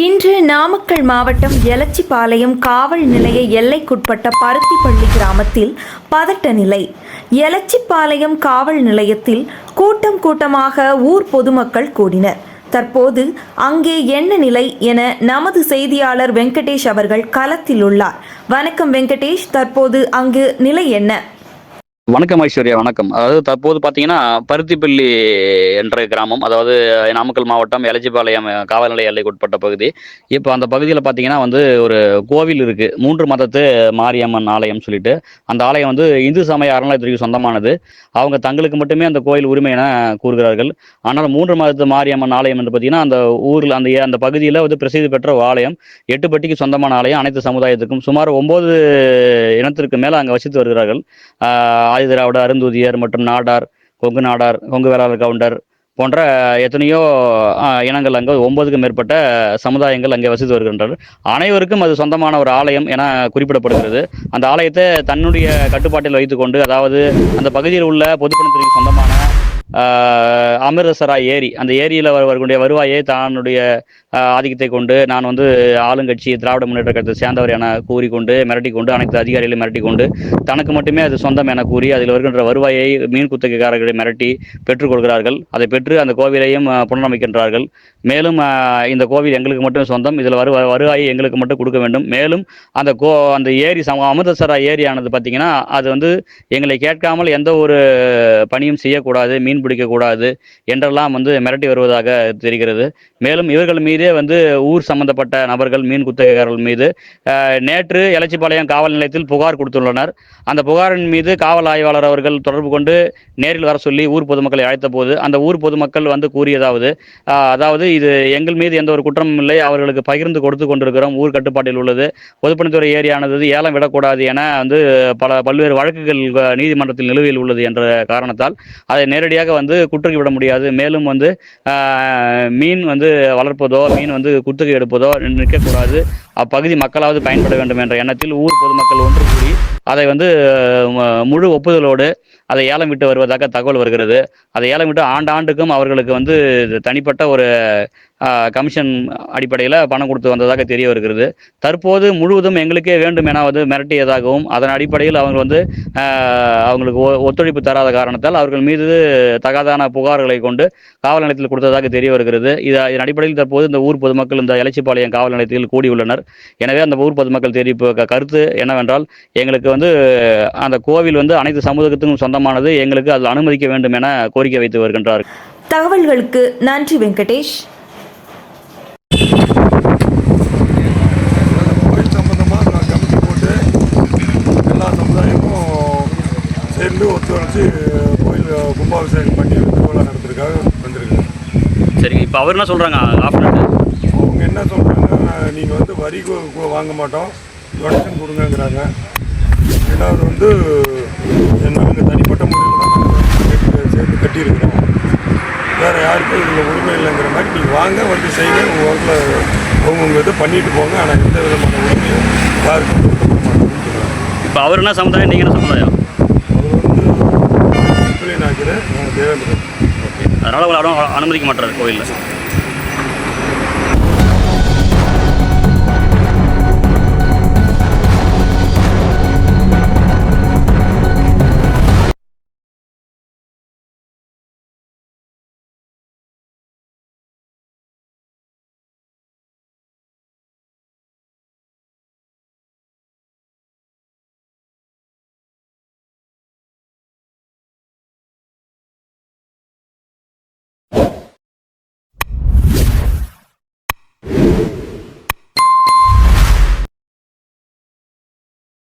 இன்று நாமக்கல் மாவட்டம் எலச்சிபாளையம் காவல் நிலைய எல்லைக்குட்பட்ட பருத்திப்பள்ளி கிராமத்தில் பதட்ட நிலை. எலச்சிபாளையம் காவல் நிலையத்தில் கூட்டம் கூட்டமாக ஊர் பொதுமக்கள் கூடினர். தற்போது அங்கே என்ன நிலை என நமது செய்தியாளர் வெங்கடேஷ் அவர்கள் களத்தில் உள்ளார். வணக்கம் வெங்கடேஷ் தற்போது அங்கு நிலை என்ன? வணக்கம் ஐஸ்வர்யா வணக்கம். அதாவது தற்போது பார்த்தீங்கன்னா பருத்திப்பள்ளி என்ற கிராமம் அதாவது நாமக்கல் மாவட்டம் எலஜிபாளையம் காவல் எல்லைக்கு உட்பட்ட பகுதி. இப்போ அந்த பகுதியில் பார்த்தீங்கன்னா வந்து ஒரு கோவில் இருக்குது மூன்று மதத்து மாரியம்மன் ஆலயம் சொல்லிட்டு. அந்த ஆலயம் வந்து இந்து சமய அறநிலையத்துறைக்கு சொந்தமானது. அவங்க தங்களுக்கு மட்டுமே அந்த கோயில் உரிமை என கூறுகிறார்கள். ஆனால் மூன்று மதத்து மாரியம்மன் ஆலயம் என்று பார்த்தீங்கன்னா அந்த ஊரில் அந்த அந்த பகுதியில் வந்து பிரசித்தி பெற்ற ஒரு ஆலயம். எட்டுப்பட்டிக்கு சொந்தமான ஆலயம். அனைத்து சமுதாயத்துக்கும் சுமார் ஒம்பது இனத்திற்கு மேலே அங்கே வசித்து வருகிறார்கள். ஆதி திராவிட அருந்தூதியர் மற்றும் நாடார் கொங்கு நாடார் கொங்கு வேளாளர் கவுண்டர் போன்ற எத்தனையோ இனங்கள் அங்கே ஒன்பதுக்கும் மேற்பட்ட சமுதாயங்கள் அங்கே வசித்து வருகின்றனர். அனைவருக்கும் அது சொந்தமான ஒரு ஆலயம் என குறிப்பிடப்படுகிறது. அந்த ஆலயத்தை தன்னுடைய கட்டுப்பாட்டில் வைத்துக்கொண்டு அதாவது அந்த பகுதியில் உள்ள பொதுப்பணித்துறைக்கு சொந்தமான அமிர்தசரா அமிர்தசராய் ஏரி. அந்த ஏரியில் வரக்கூடிய வருவாயை தன்னுடைய ஆதிக்கத்தை கொண்டு நான் வந்து ஆளுங்கட்சி திராவிட முன்னேற்ற கழகத்தை சேர்ந்தவர் என கூறிக்கொண்டு மிரட்டி கொண்டு அனைத்து அதிகாரிகளையும் மிரட்டி கொண்டு தனக்கு மட்டுமே அது சொந்தம் என கூறி அதில் வருகின்ற வருவாயை மீன் குத்தகைக்காரர்களை மிரட்டி பெற்றுக்கொள்கிறார்கள் அதை பெற்று அந்த கோவிலையும் புனரமைக்கின்றார்கள். மேலும் இந்த கோவில் எங்களுக்கு மட்டும் சொந்தம். இதில் வரு வருவாயை எங்களுக்கு மட்டும் கொடுக்க வேண்டும். மேலும் அந்த கோ அந்த ஏரி சம அமிர்தசரா ஏரியானது பார்த்தீங்கன்னா அது வந்து எங்களை கேட்காமல் எந்த ஒரு பணியும் செய்யக்கூடாது. மீன் பிடிக்கக்கூடாது என்றெல்லாம் வந்து மிரட்டி வருவதாக தெரிகிறது. மேலும் இவர்கள் மீதே வந்து ஊர் சம்பந்தப்பட்ட நபர்கள் மீன் குத்தகையாளர்கள் மீது நேற்று எலச்சிபாளையம் காவல் நிலையத்தில் புகார் கொடுத்துள்ளனர். அந்த புகாரின் மீது காவல் ஆய்வாளர் அவர்கள் தொடர்பு கொண்டு நேரில் வர சொல்லி ஊர் பொதுமக்களை அழைத்த போது அந்த ஊர் பொதுமக்கள் வந்து கூறியதாவது அதாவது இது எங்கள் மீது எந்த ஒரு குற்றமும் இல்லை அவர்களுக்கு பகிர்ந்து கொடுத்து கொண்டிருக்கிறோம் ஊர் கட்டுப்பாட்டில் உள்ளது பொதுப்பணித்துறை ஏரியானது ஏலம் விடக்கூடாது என வந்து பல பல்வேறு வழக்குகள் நீதிமன்றத்தில் நிலுவையில் உள்ளது என்ற காரணத்தால் அதை நேரடியாக வந்து குற்றுக்கு விட முடியாது. மேலும் வந்து ஆஹ், மீன் வந்து வளர்ப்பதோ மீன் வந்து குத்துக்கு எடுப்பதோ நிற்கக்கூடாது அப்பகுதி மக்களாவது பயன்பட வேண்டும் என்ற எண்ணத்தில் ஊர் பொதுமக்கள் ஒன்று கூடி அதை வந்து முழு ஒப்புதலோடு அதை ஏலம் விட்டு வருவதாக தகவல் வருகிறது. அதை ஏலம் விட்டு ஆண்டாண்டுக்கும் அவர்களுக்கு வந்து தனிப்பட்ட ஒரு கமிஷன் அடிப்படையில் பணம் கொடுத்து வந்ததாக தெரிய வருகிறது. தற்போது முழுவதும் எங்களுக்கே வேண்டும் எனாவது வந்து மிரட்டியதாகவும் அதன் அடிப்படையில் அவங்க வந்து அவங்களுக்கு ஒ- ஒத்துழைப்பு தராத காரணத்தால் அவர்கள் மீது தகாதான புகார்களை கொண்டு காவல் நிலையத்தில் கொடுத்ததாக தெரிய வருகிறது. இது இதன் அடிப்படையில் தற்போது இந்த ஊர் பொதுமக்கள் இந்த எலச்சிப்பாளையம் காவல் நிலையத்தில் கூடியுள்ளனர். எனவே அந்த ஊர் பொதுமக்கள் தெரிவிப்பு கருத்து என்னவென்றால் எங்களுக்கு வந்து அந்த கோவில் வந்து அனைத்து சமூகத்துக்கும் சொந்தமானது. எங்களுக்கு அதில் அனுமதிக்க வேண்டும் என கோரிக்கை வைத்து வருகின்றார். தகவல்களுக்கு நன்றி வெங்கடேஷ். சேர்ந்து ஒத்துழைச்சி கோயில் கும்பாபிஷேகம் பண்ணி திருவிழா நடத்துறதுக்காக வந்திருக்கேன். சரிங்க இப்போ அவர் என்ன சொல்கிறாங்க ஆஃப் அவங்க என்ன சொல்கிறாங்க நீங்கள் வந்து வரி வாங்க மாட்டோம். டொனேஷன் கொடுங்கங்கிறாங்க. ரெண்டாவது வந்து நாங்கள் தனிப்பட்ட முறையில் தான் நாங்கள் சேர்ந்து கட்டியிருக்கிறோம் வேறு யாருக்கும் இதில் உரிமை இல்லைங்கிற மாதிரி நீங்கள் வாங்க வந்து செய்யுங்க உங்கள் ஊரில் அவங்கவுங்க இதை பண்ணிட்டு போங்க. ஆனால் எந்த விதமான உரிமையும் யாருக்கும் கொடுக்க சொல்கிறாங்க இப்போ அவர் என்ன சமுதாயம் நீங்கள் என்ன சமுதாயம்? அவர் வந்து நாய்க்கிறேன் தேவேந்திரன் அதனால் உங்களை அனுமதிக்க மாட்டார் கோயிலில்.